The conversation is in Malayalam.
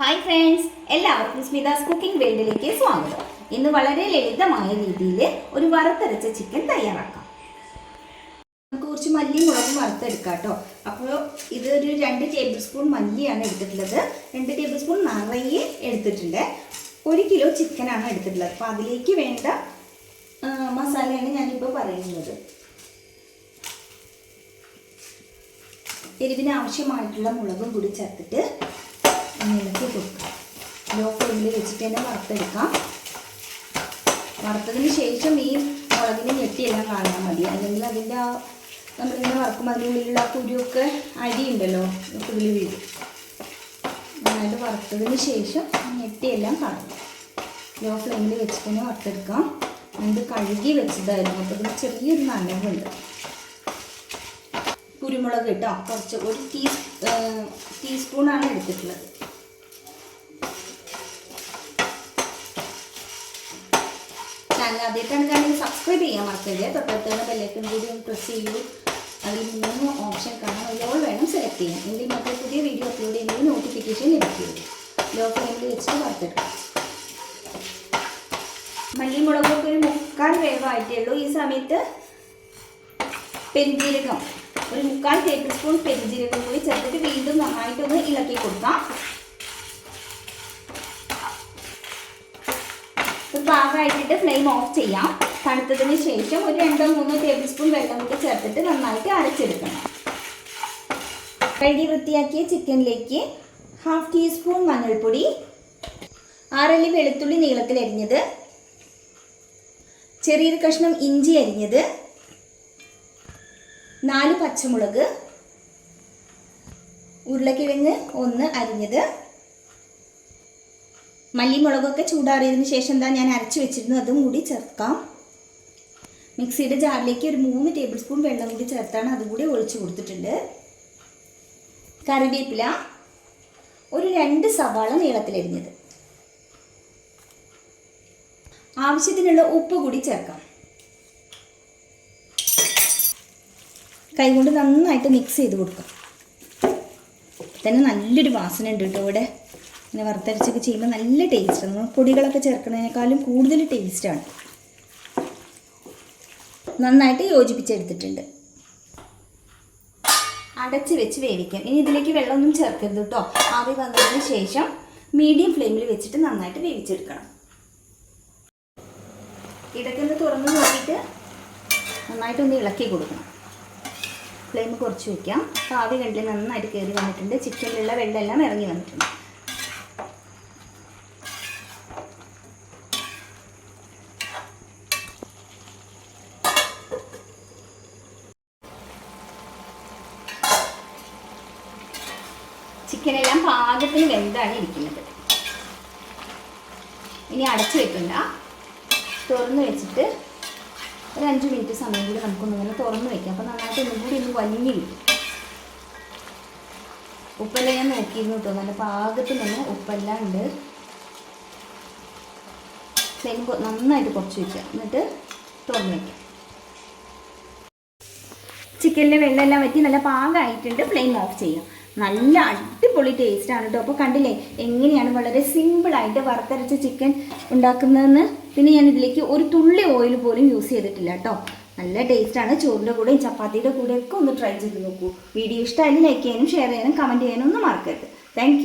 ഹായ് ഫ്രണ്ട്സ് എല്ലാവർക്കും സ്മിതാസ് കുക്കിംഗ് വേൾഡിലേക്ക് സ്വാഗതം. ഇന്ന് വളരെ ലളിതമായ രീതിയിൽ ഒരു വറുത്തരച്ച ചിക്കൻ തയ്യാറാക്കാം. നമുക്ക് കുറച്ച് മല്ലിയും മുളകും വറുത്തെടുക്കാം കേട്ടോ. അപ്പോൾ ഇത് ഒരു രണ്ട് ടേബിൾ സ്പൂൺ മല്ലിയാണ് എടുത്തിട്ടുള്ളത്. രണ്ട് ടേബിൾ സ്പൂൺ നിറയെ എടുത്തിട്ടുണ്ട്. ഒരു കിലോ ചിക്കനാണ് എടുത്തിട്ടുള്ളത്. അപ്പോൾ അതിലേക്ക് വേണ്ട മസാലയാണ് ഞാനിപ്പോൾ പറയുന്നത്. എരിവിന് ആവശ്യമായിട്ടുള്ള മുളകും കൂടി ചേർത്തിട്ട് ഒന്ന് ഇളക്കി കൊടുക്കാം ലോ ഫ്ലെയിമിൽ വെച്ചിട്ട് തന്നെ വറുത്തെടുക്കാം. വറുത്തതിന് ശേഷം ഈ മുളകിന് ഞെട്ടിയെല്ലാം കാണാൻ മതി. അല്ലെങ്കിൽ അതിന്റെ ആ നമ്മളിങ്ങനെ വറക്കുമ്പോൾ ഉള്ളിലുള്ള ആ കുരുവൊക്കെ അരിയുണ്ടല്ലോ തുള്ളി വീട് നന്നായിട്ട് വറുത്തതിന് ശേഷം ഞെട്ടിയെല്ലാം കാണാം ലോ ഫ്ലെയിമിൽ വെച്ചിട്ട് തന്നെ വറുത്തെടുക്കാം. അത് കഴുകി വെച്ചതായിരുന്നു. അപ്പോൾ ഇതിന് ചെറിയൊരു നനവുണ്ട്. കുരുമുളക് കേട്ടോ കുറച്ച് ഒരു ടീ ടീസ്പൂണാണ് എടുത്തിട്ടുള്ളത് ചാനൽ ആദ്യമായിട്ടാണ് കാണുന്നത്. സബ്സ്ക്രൈബ് ചെയ്യാൻ മറക്കരുത്. തൊട്ടടുത്തുള്ള ബെല്ലൈക്കൺ കൂടി ഒന്ന് പ്രസ് ചെയ്യൂ. അതിൽ മൂന്ന് ഓപ്ഷൻ കാണാൻ ഓൾ വേണം സെലക്ട് ചെയ്യാൻ. എങ്കിൽ മറ്റേ പുതിയ വീഡിയോ അപ്ലോഡ് ചെയ്യുമ്പോൾ നോട്ടിഫിക്കേഷൻ ലഭിക്കുകയുള്ളൂ ലോ ഫ്ലെയിമിൽ വെച്ചിട്ട് വറുത്തെടുക്കാം. മല്ലിമുളകൊക്കെ ഒരു മുക്കാൽ വേവായിട്ടേ ഉള്ളൂ ഈ സമയത്ത് പെരുജീരകം. ഒരു മുക്കാൽ ടേബിൾ സ്പൂൺ പെരുജീരകം കൂടി ചേർത്തിട്ട് വീണ്ടും നന്നായിട്ടൊന്ന് ഇളക്കി കൊടുക്കാം. ഭാഗമായിട്ടിട്ട് ഫ്ലെയിം ഓഫ് ചെയ്യാം. തണുത്തതിന് ശേഷം ഒരു രണ്ടോ മൂന്നോ ടേബിൾ സ്പൂൺ വെള്ളം കൂടി ചേർത്തിട്ട് നന്നായിട്ട് അരച്ചെടുക്കണം. കഴുകി വൃത്തിയാക്കിയ ചിക്കനിലേക്ക് ഹാഫ് ടീസ്പൂൺ മഞ്ഞൾപ്പൊടി ആറല്ലി വെളുത്തുള്ളി നീളത്തിൽ അരിഞ്ഞത് ചെറിയൊരു കഷ്ണം ഇഞ്ചി അരിഞ്ഞത് നാല് പച്ചമുളക് ഉരുളക്കിഴങ്ങ് ഒന്ന് അരിഞ്ഞത് മല്ലിമുളകൊക്കെ ചൂടാറിയതിന് ശേഷം എന്താ ഞാൻ അരച്ച് വെച്ചിരുന്നു അതും കൂടി ചേർക്കാം. മിക്സിയുടെ ജാറിലേക്ക് ഒരു മൂന്ന് ടേബിൾ സ്പൂൺ വെള്ളം കൂടി ചേർത്താണ് അതും കൂടി ഒഴിച്ചു കൊടുത്തിട്ടുണ്ട്. കറിവേപ്പില ഒരു രണ്ട് സവാള നീളത്തിലരിഞ്ഞത് ആവശ്യത്തിനുള്ള ഉപ്പ് കൂടി ചേർക്കാം. കൈകൊണ്ട് നന്നായിട്ട് മിക്സ് ചെയ്ത് കൊടുക്കാം. തന്നെ നല്ലൊരു വാസന ഉണ്ട് കേട്ടോ ഇവിടെ. ഇങ്ങനെ വറുത്തരച്ചൊക്കെ ചെയ്യുമ്പോൾ നല്ല ടേസ്റ്റാണ് നമ്മൾ പൊടികളൊക്കെ ചേർക്കുന്നതിനേക്കാളും കൂടുതൽ ടേസ്റ്റാണ് നന്നായിട്ട് യോജിപ്പിച്ചെടുത്തിട്ടുണ്ട്. അടച്ച് വെച്ച് വേവിക്കാം. ഇനി ഇതിലേക്ക് വെള്ളമൊന്നും ചേർക്കരുത് കേട്ടോ ആവി വന്നതിന് ശേഷം മീഡിയം ഫ്ലെയിമിൽ വെച്ചിട്ട് നന്നായിട്ട് വേവിച്ചെടുക്കണം. ഇടയ്ക്കൊന്ന് തുറന്ന് നോക്കിയിട്ട് നന്നായിട്ടൊന്ന് ഇളക്കി കൊടുക്കണം. ഫ്ലെയിം കുറച്ച് വയ്ക്കാം ആവി കണ്ടിൽ നന്നായിട്ട് കയറി വന്നിട്ടുണ്ട്. ചിക്കനിലുള്ള വെള്ളമെല്ലാം ഇറങ്ങി വന്നിട്ടുണ്ട്. ചിക്കനെല്ലാം പാകത്തിന് വെന്താണ് ഇരിക്കുന്നത്. ഇനി അടച്ചു വെക്കണ്ട. തുറന്ന് വെച്ചിട്ട് ഒരു അഞ്ച് മിനിറ്റ് സമയം കൂടി നമുക്കൊന്നിങ്ങനെ തുറന്ന് വെക്കാം. അപ്പോൾ നന്നായിട്ട് ഒന്നും കൂടി ഒന്ന് വലിഞ്ഞ് കിട്ടും. ഉപ്പെല്ലാം ഞാൻ നോക്കിയിരുന്നു കേട്ടോ. നല്ല പാകത്തിൽ തന്നെ ഉപ്പെല്ലാം ഉണ്ട്. കൊ- നന്നായിട്ട് കുറച്ച് വയ്ക്കുക എന്നിട്ട് തുറന്ന് വയ്ക്കാം ചിക്കനിലെ വെള്ളമെല്ലാം വറ്റി നല്ല പാകമായിട്ടുണ്ട് ഫ്ലെയിം ഓഫ് ചെയ്യാം. നല്ല അടിപൊളി ആണ് കേട്ടോ അപ്പോൾ കണ്ടില്ലേ എങ്ങനെയാണ് വളരെ സിമ്പിളായിട്ട് വറുത്തരച്ച ചിക്കൻ ഉണ്ടാക്കുന്നതെന്ന്? പിന്നെ ഞാൻ ഇതിലേക്ക് ഒരു തുള്ളി ഓയിൽ പോലും യൂസ് ചെയ്തിട്ടില്ല കേട്ടോ നല്ല ടേസ്റ്റാണ് ചോറിന്റെ കൂടെയും ചപ്പാത്തിയുടെ കൂടെയൊക്കെ ഒന്ന് ട്രൈ ചെയ്ത് നോക്കൂ. വീഡിയോ ഇഷ്ടമായാലും ലൈക്ക് ചെയ്യാനും ഷെയർ ചെയ്യാനും കമന്റ് ചെയ്യാനും ഒന്നും മറക്കരുത്. താങ്ക്